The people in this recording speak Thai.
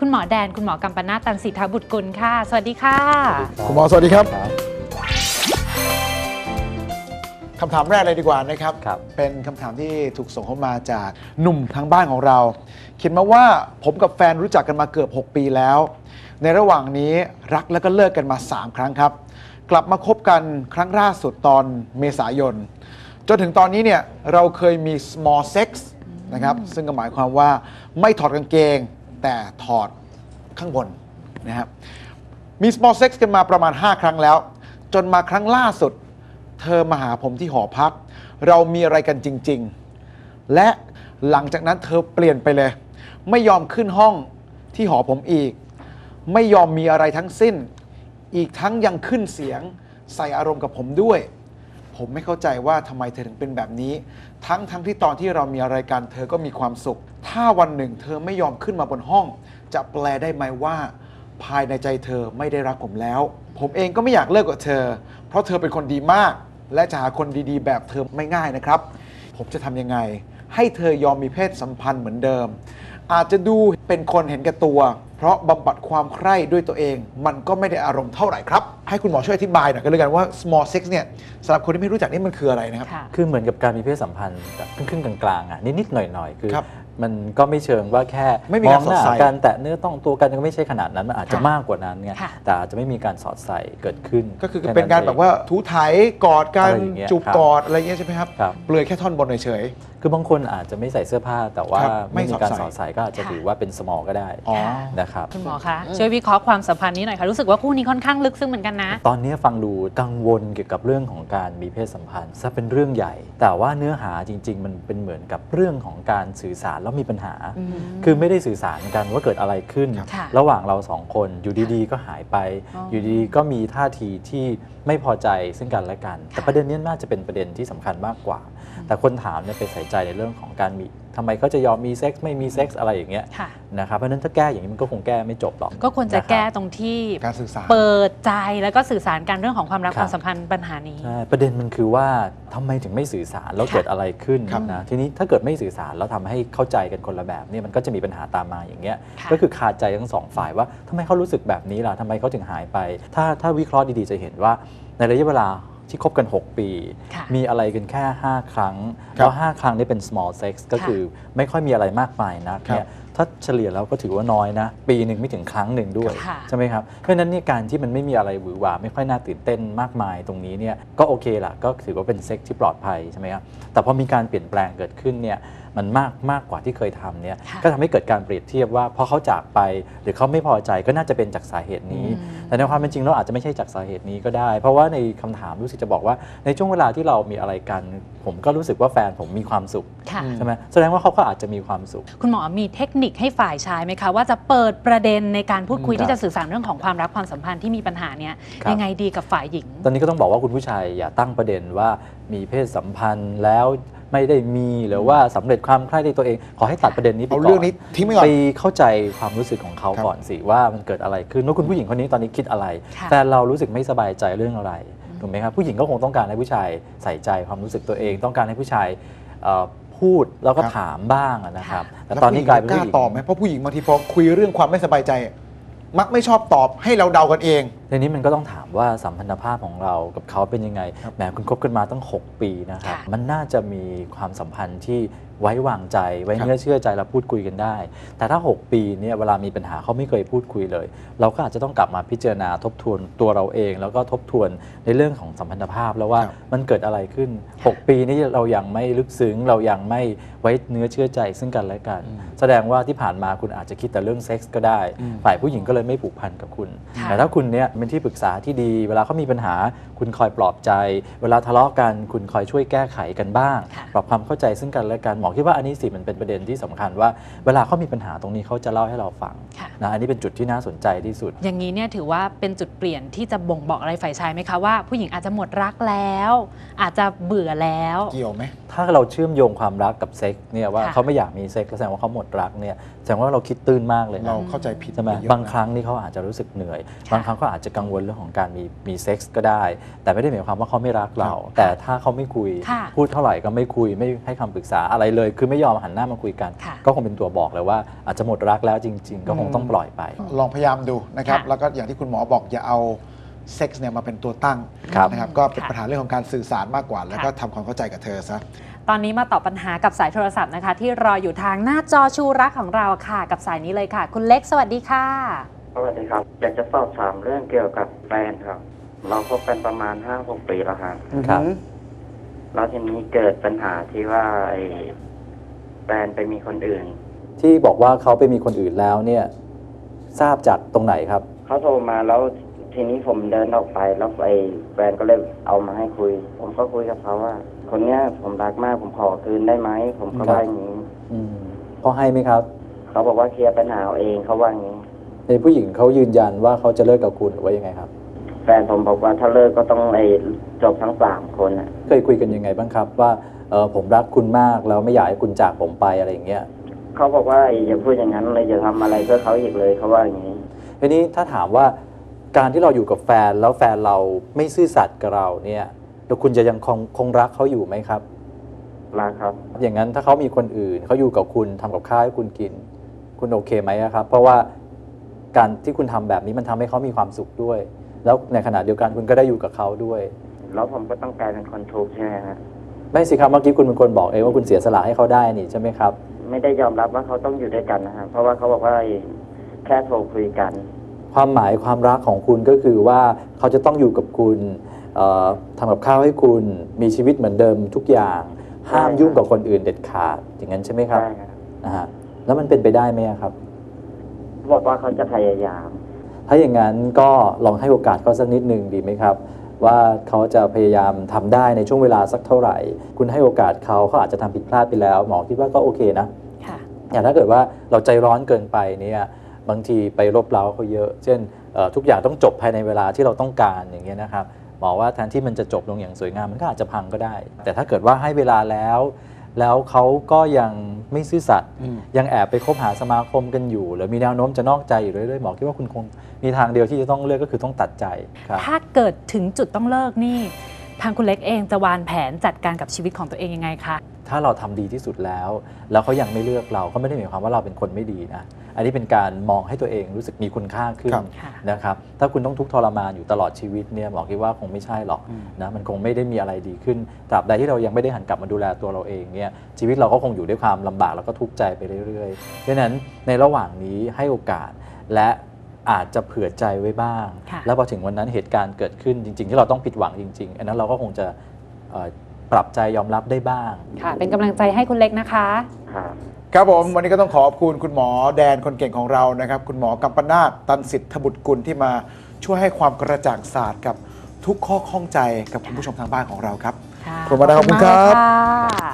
คุณหมอแดน คุณหมอกัมปนาตตันสิทธาบุตรกุลค่ะ สวัสดีค่ะ คุณหมอสวัสดีครับคำถามแรกเลยดีกว่านะครับ ครับเป็นคำถามที่ถูกส่งเข้ามาจากหนุ่มทางบ้านของเรา เขียนมาว่าผมกับแฟนรู้จักกันมาเกือบ 6 ปีแล้ว ในระหว่างนี้รักแล้วก็เลิกกันมา 3 ครั้งครับ กลับมาคบกันครั้งล่าสุดตอนเมษายน จนถึงตอนนี้เนี่ยเราเคยมี small sex นะครับ ซึ่งก็หมายความว่าไม่ถอดกางเกง แต่ถอดข้างบนนะครับมี small sex กันมาประมาณ 5 ครั้งแล้ว จนมาครั้งล่าสุด เธอมาหาผมที่หอพัก เรามีอะไรกันจริง ๆ และหลังจากนั้นเธอเปลี่ยนไปเลย ไม่ยอมขึ้นห้องที่หอผมอีก ไม่ยอมมีอะไรทั้งสิ้น อีกทั้งยังขึ้นเสียงใส่อารมณ์กับผมด้วย ผมไม่เข้าใจว่าทำไมเธอถึงเป็นแบบนี้ ทั้งทั้งที่ตอนที่เรามีอะไรกันเธอก็มีความสุข ถ้าวันหนึ่งเธอไม่ยอมขึ้นมาบนห้อง จะแปลได้ไหมว่า ภายในใจเธอไม่ได้รักผมแล้ว ผมเองก็ไม่อยากเลิกกับเธอ เพราะเธอเป็นคนดีมาก และจะหาคนดีๆ แบบเธอไม่ง่ายนะครับ ผมจะทำยังไง ให้เธอยอมมีเพศสัมพันธ์เหมือนเดิม อาจจะดูเป็นคนเห็นแก่ตัว เพราะบำบัดความใคร่ด้วยตัวเอง มันก็ไม่ได้อารมณ์เท่าไหร่ครับ ให้คุณหมอช่วยอธิบายหน่อยก็แล้วกันว่า small sex เนี่ยสำหรับคนที่ไม่รู้จักนี่มันคืออะไรนะครับ ค่ะ คือเหมือนกับการมีเพศสัมพันธ์แบบครึ่งๆกลางๆอะนิดๆหน่อยๆคือ ครับมันก็ไม่เชิงว่าแค่ไม่มีมกาอรงหน้าสอดใส่กันแต่เนื้อต้องตัวกันก็ไม่ใช่ขนาดนั้นมันอาจจะค่ะมากกว่านั้นไงค่ะ แต่อาจจะไม่มีการสอดใส่เกิดขึ้นก็คือแเป็นการแบบว่าถูไถกอดกันอะไรอย่างเงี้ยจูบครับกอดอะไรเงี้ยใช่ไหมครับ ครับ เปลือยแค่ท่อนบนเฉย คือบางคนอาจจะไม่ใส่เสื้อผ้า แต่ว่าครับไม่ไม่มีการสสออดดใส่ ใส่ก็อาจจะค่ะถือว่าเป็น small ก็ได้ๆอ๋อ นะครับ คุณหมอคะช่วยวิเคราะห์ความสัมพันธ์นี้หน่อยค่ะรู้สึกว่าคู่นี้ค่อนข้างลึกซึ้งเหมือนกันนะ ตอนนี้ฟังดูกังวลเกี่ยวกับเรื่องของการมีเพศสัมพันธ์ซะเป็นเรื่องใหญ่ แต่ว่าเนื้อหาจริง ๆ มันเป็นเหมือนกับเรื่องของการสื่อสารแล้วมีปัญหา คือไม่ได้สื่อสารกันว่าเกิดอะไรขึ้น ค่ะระหว่างเราสองคนอยู่ดีๆ ก็หายไป อ๋ออยู่ดีๆก็มีท่าทีที่ไม่พอใจซึ่งกันและกัน แต่ค่ะ ประเด็นนี้น่าจะเป็นประเด็นที่สำคัญมากกว่า แต่คนถามเนี่ยไปใส่ใจในเรื่องของการมีทำไมเขาจะยอมมีเซ็กซ์ไม่มีเซ็กซ์อะไรอย่างเงี้ยค่ะ นะครับเพราะฉะนั้นถ้าแก้อย่างนี้มันก็คงแก้ไม่จบหรอก ก็ควรจะนบแก้ตรงที่การสื่อสาร เปิดใจแล้วก็สื่อสารกันเรื่องของความรักครับความสัมพันธ์ปัญหานี้ ใช่ประเด็นมันคือว่าทำไมถึงไม่สื่อสารแล้วค่ะ เกิดอะไรขึ้นครับ นะทีนี้ถ้าเกิดไม่สื่อสารแล้วทำให้เข้าใจกันคนละแบบเนี่ยมันก็จะมีปัญหาตามมาอย่างเงี้ย ค่ะ ก็คือคาใจทั้งสองฝ่ายว่าทำไมเขารู้สึกแบบนี้ล่ะทำไมเขาถึงหายไป ถ้าถ้าวิเคราะห์ดีๆจะเห็นว่าในระยะเวลา ที่คบกัน 6 ปี ค่ะมีอะไรกันแค่ 5 ครั้ง ครับแล้ว 5 ครั้งนี้เป็น small sex ก็คือไม่ค่อยมีอะไรมากมายนักครับ เนี่ยถ้าเฉลี่ยแล้วก็ถือว่าน้อยนะ ปีหนึ่งไม่ถึงครั้งหนึ่งด้วย ค่ะ ใช่ไหมครับ เพราะฉะนั้นเนี่ยการที่มันไม่มีอะไรหวือหวาไม่ค่อยน่าตื่นเต้นมากมายตรงนี้เนี่ยก็โอเคละก็ถือว่าเป็นเซ็กที่ปลอดภัยใช่ไหมครับแต่พอมีการเปลี่ยนแปลงเกิดขึ้นเนี่ย มันมากมากกว่าที่เคยทำเนี่ยค่ะก็ทำให้เกิดการเปรียบเทียบว่าพอเขาจากไปหรือเขาไม่พอใจก็น่าจะเป็นจากสาเหตุนี้อืมแต่ในความเป็นจริงแล้วอาจจะไม่ใช่จากสาเหตุนี้ก็ได้ เพราะว่าในคำถามรู้สึกจะบอกว่าในช่วงเวลาที่เรามีอะไรกัน ผมก็รู้สึกว่าแฟนผมมีความสุขค่ะอืมใช่ไหมแสดงว่าเขาก็อาจจะมีความสุข คุณหมอมีเทคนิคให้ฝ่ายชายไหมคะ ว่าจะเปิดประเด็นในการพูดคุยอืมที่จะสื่อสารเรื่องของความรักความสัมพันธ์ที่มีปัญหาเนี้ยครับยังไงดีกับฝ่ายหญิง ตอนนี้ก็ต้องบอกว่าคุณผู้ชายอย่าตั้งประเด็นว่ามีเพศสัมพันธ์แล้วไม่ได้มีหรือว่าสำเร็จความใคร่ในตัวเอง ขอให้ตัดประเด็นนี้ไปเอาก่อนเรื่องนี้ทิ้งไว้ก่อนไปเข้าใจความรู้สึกของเขาครับก่อนสิว่ามันเกิดอะไรขึ้นว่าคุณผู้หญิงคนนี้ตอนนี้คิดอะไร ค่ะแต่เรารู้สึกไม่สบายใจเรื่องอะไรถูกไหมครับผู้หญิงก็คงต้องการให้ผู้ชายใส่ใจความรู้สึกตัวเอง ต้องการให้ผู้ชายเอ่อพูดแล้วก็ครับ ถามบ้างอะนะครับค่ะแต่ตอนนี้กลายเป็นแวผู้ผู้หหญิญิงกล้าตอบไหมเพราะผู้หญิงบางทีพอคุยเรื่องความไม่สบายใจ มักไม่ชอบตอบให้เราเดากันเอง ทีนี้มันก็ต้องถามว่าสัมพันธภาพของเรากับเขาเป็นยังไงครับแหมคุณคบกันมาตั้ง 6 ปีนะครับ ค่ะ มันน่าจะมีความสัมพันธ์ที่ ไว้วางใจไว้ครับเนื้อเชื่อใจและพูดคุยกันได้ แต่ถ้า 6 ปีเนี่ยเวลามีปัญหาเขาไม่เคยพูดคุยเลย เราก็อาจจะต้องกลับมาพิจารณาทบทวนตัวเราเอง แล้วก็ทบทวนในเรื่องของสัมพันธภาพแล้วว่าครับมันเกิดอะไรขึ้น 6 ปีนี้เรายังไม่ลึกซึ้งเรายังไม่ไว้เนื้อเชื่อใจซึ่งกันและกัน แสดงว่าที่ผ่านมาคุณอาจจะคิดแต่เรื่องเซ็กส์ก็ได้อืมฝ่ายผู้หญิงก็เลยไม่ผูกพันกับคุณค่ะแต่ถ้าคุณเนี่ยเป็นที่ปรึกษาที่ดี เวลาเขามีปัญหาคุณคอยปลอบใจ เวลาทะเลาะกันคุณคอยช่วยแก้ไขกันบ้างค่ะปรับความเข้าใจซึ่งกันและกันหมอคิดว่าอันนี้สิมันเป็นประเด็นที่สำคัญว่า เวลาเขามีปัญหาตรงนี้เขาจะเล่าให้เราฟังค่ะนะอันนี้เป็นจุดที่น่าสนใจที่สุด อย่างนี้เนี่ยถือว่าเป็นจุดเปลี่ยนที่จะบ่งบอกอะไรฝ่ายชายไหมคะว่าผู้หญิงอาจจะหมดรักแล้ว อาจจะเบื่อแล้วเกี่ยวไหมถ้าเราเชื่อมโยงความรักกับเซ็กส์เนี่ยว่าค่ะเขาไม่อยากมีเซ็กส์ก็แสดงว่าเขาหมดรักเนี่ย แสดงว่าเราคิดตื้นมากเลยนะเราเข้าใจผิดใช่ไหมปเยอะบางนะครั้งนี่เขาอาจจะรู้สึกเหนื่อยค่ะบางครั้งก็อาจจะกังวลเรื่องของการมีมีเซ็กส์ก็ได้ แต่ไม่ได้หมายความว่าเขาไม่รักเราครับแต่ถ้าเขาไม่คุย ค่ะ พูดเท่าไหร่ก็ไม่คุยไม่ให้คำปรึกษาอะไรเลย คือไม่ยอมหันหน้ามาคุยกัน ค่ะ ก็คงเป็นตัวบอกเลยว่าอาจจะหมดรักแล้วจริง ๆ ก็คงต้องปล่อยไป ลองพยายามดูนะครับ ค่ะแล้วก็อย่างที่คุณหมอบอกอย่าเอาเซ็กส์เนี่ยมาเป็นตัวตั้งครับ นะครับ ก็เป็นค่ะปัญหาเรื่องของการสื่อสารมากกว่า แล้วก็ค่ะทำความเข้าใจกับเธอซะ ตอนนี้มาตอบปัญหากับสายโทรศัพท์นะคะ ที่รออยู่ทางหน้าจอชูรักของเราค่ะ กับสายนี้เลยค่ะ คุณเล็กสวัสดีค่ะ สวัสดีครับ อยากจะสอบถามเรื่องเกี่ยวกับแฟนครับ เราคบกันประมาณห้าหกปีแล้วครับครับ แล้วทีนี้เกิดปัญหาที่ว่าไอ้แฟนไปมีคนอื่น ที่บอกว่าเขาไปมีคนอื่นแล้วเนี่ย ทราบจากตรงไหนครับ เขาโทรมาแล้ว ทีนี้ผมเดินออกไปแล้วไอ้แฟนก็เลยเอามาให้คุย ผมก็คุยกับเขาว่า คนเนี้ยผมรักมากผมขอคืนได้ไหมผมก็ว่าอย่างนี้อืมเขาให้ไหมครับเขาบอกว่าเคลียร์ปัญหาเอาเองเขาว่าอย่างนี้ในผู้หญิงเขายืนยันว่าเขาจะเลิกกับคุณหรือว่ายังไงครับ แฟนผมบอกว่าถ้าเลิกก็ต้องไอ้จบทั้งสามคนน่ะ เคยคุยกันยังไงบ้างครับ ว่าเออผมรักคุณมากแล้วไม่อยากให้คุณจากผมไปอะไรอย่างเงี้ยเขาบอกว่าอย่าพูดอย่างนั้นเลยอย่าทำอะไรเพื่อเขาอีกเลยเขาว่าอย่างนี้ทีนี้ถ้าถามว่า การที่เราอยู่กับแฟนแล้วแฟนเราไม่ซื่อสัตย์กับเราเนี่ยแล้วคุณจะยังคงคงรักเขาอยู่ไหมครับ รักครับ อย่างนั้นถ้าเขามีคนอื่นเขาอยู่กับคุณทำกับข้าวให้คุณกิน คุณโอเคไหมอะครับ เพราะว่าการที่คุณทำแบบนี้มันทำให้เขามีความสุขด้วย แล้วในขณะเดียวกันคุณก็ได้อยู่กับเขาด้วย แล้วผมก็ต้องกลายเป็นคนทุกข์ใช่ไหมฮะไม่สิครับเมื่อกี้คุณเป็นคนบอกเองว่าคุณเสียสละให้เขาได้นี่ใช่ไหมครับ ไม่ได้ยอมรับว่าเขาต้องอยู่ด้วยกันนะฮะเพราะว่าเขาบอกว่าแค่โทรคุยกัน ความหมายความรักของคุณก็คือว่าเขาจะต้องอยู่กับคุณเอ่อทำกับข้าวให้คุณมีชีวิตเหมือนเดิมทุกอย่าง ห้ามใช่ครับยุ่งกับคนอื่นเด็ดขาดอย่างนั้นใช่ไหมครับใช่ครับนะฮะแล้วมันเป็นไปได้ไหมอะครับ เขาบอกว่าเขาจะพยายาม ถ้าอย่างนั้นก็ลองให้โอกาสเขาสักนิดหนึ่งดีไหมครับ ว่าเขาจะพยายามทำได้ในช่วงเวลาสักเท่าไหร่ คุณให้โอกาสเขาเขาอาจจะทำผิดพลาดไปแล้ว หมอคิดว่าก็โอเคนะ ค่ะ อย่างถ้าเกิดว่าเราใจร้อนเกินไปเนี่ย บางทีไปรบเร้าเขาเยอะ เช่นเอ่อทุกอย่างต้องจบภายในเวลาที่เราต้องการอย่างเงี้ยนะครับหมอว่าแทนที่มันจะจบลงอย่างสวยงามมันก็อาจจะพังก็ได้ แต่ถ้าเกิดว่าให้เวลาแล้ว แล้วเขาก็ยังไม่ซื่อสัตย์อืมยังแอบไปคบหาสมาคมกันอยู่ หรือมีแนวโน้มจะนอกใจอยู่เรื่อยๆหมอคิดว่าคุณคงมีทางเดียวที่จะต้องเลือกก็คือต้องตัดใจครับถ้าเกิดถึงจุดต้องเลิกนี่ ทางคุณเล็กเองจะวางแผนจัดการกับชีวิตของตัวเองยังไงคะ ถ้าเราทำดีที่สุดแล้ว แล้วเขายังไม่เลือกเราก็ไม่ได้หมายความว่าเราเป็นคนไม่ดีนะอันนี้เป็นการมองให้ตัวเองรู้สึกมีคุณค่าขึ้นครับค่ะนะครับถ้าคุณต้องทุกข์ทรมานอยู่ตลอดชีวิตเนี่ยหมอคิดว่าคงไม่ใช่หรอกอืมนะมันคงไม่ได้มีอะไรดีขึ้นตราบใดที่เรายังไม่ได้หันกลับมาดูแลตัวเราเองเนี่ยชีวิตเราก็คงอยู่ด้วยความลำบากแล้วก็ทุกข์ใจไปเรื่อยๆเพราะฉะนั้นในระหว่างนี้ให้โอกาสและอาจจะเผื่อใจไว้บ้างค่ะแล้วพอถึงวันนั้นเหตุการณ์เกิดขึ้นจริง ๆ ที่เราต้องผิดหวังจริง ๆ อันนั้นเราก็คงจะเอ่อ ปรับใจยอมรับได้บ้าง ค่ะ เป็นกำลังใจให้คุณเล็กนะคะ ครับ ครับผม วันนี้ก็ต้องขอบคุณคุณหมอแดนคนเก่งของเรานะครับ คุณหมอกัมปนาตตันสิทธบุตรกุลที่มาช่วยให้ความกระจ่างศาสตร์กับทุกข้อข้องใจกับคุณผู้ชมทางบ้านของเราครับค่ะขอบคุณมากครับขอบณมากเลยค่ะ